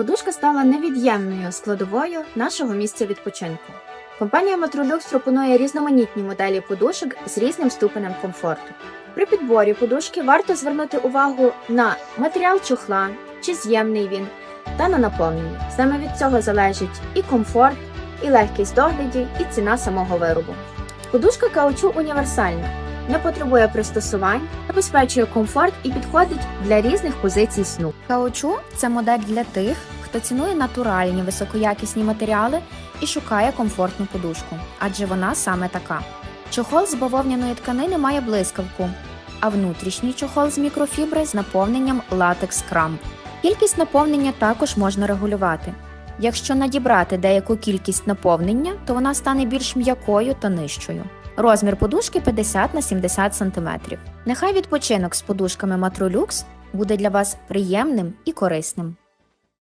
Подушка стала невід'ємною складовою нашого місця відпочинку. Компанія Metrolux пропонує різноманітні моделі подушок з різним ступенем комфорту. При підборі подушки варто звернути увагу на матеріал чохла, чи з'ємний він, та на наповнення. Саме від цього залежить і комфорт, і легкість догляді, і ціна самого виробу. Подушка каучу універсальна, не потребує пристосувань, забезпечує комфорт і підходить для різних позицій сну. Каучу це модель для тих, хто цінує натуральні високоякісні матеріали і шукає комфортну подушку, адже вона саме така. Чохол з бавовняної тканини має блискавку, а внутрішній чохол з мікрофібри з наповненням латекс крамп. Кількість наповнення також можна регулювати. Якщо надібрати деяку кількість наповнення, то вона стане більш м'якою та нижчою. Розмір подушки 50 на 70 см. Нехай відпочинок з подушками Матролюкс буде для вас приємним і корисним.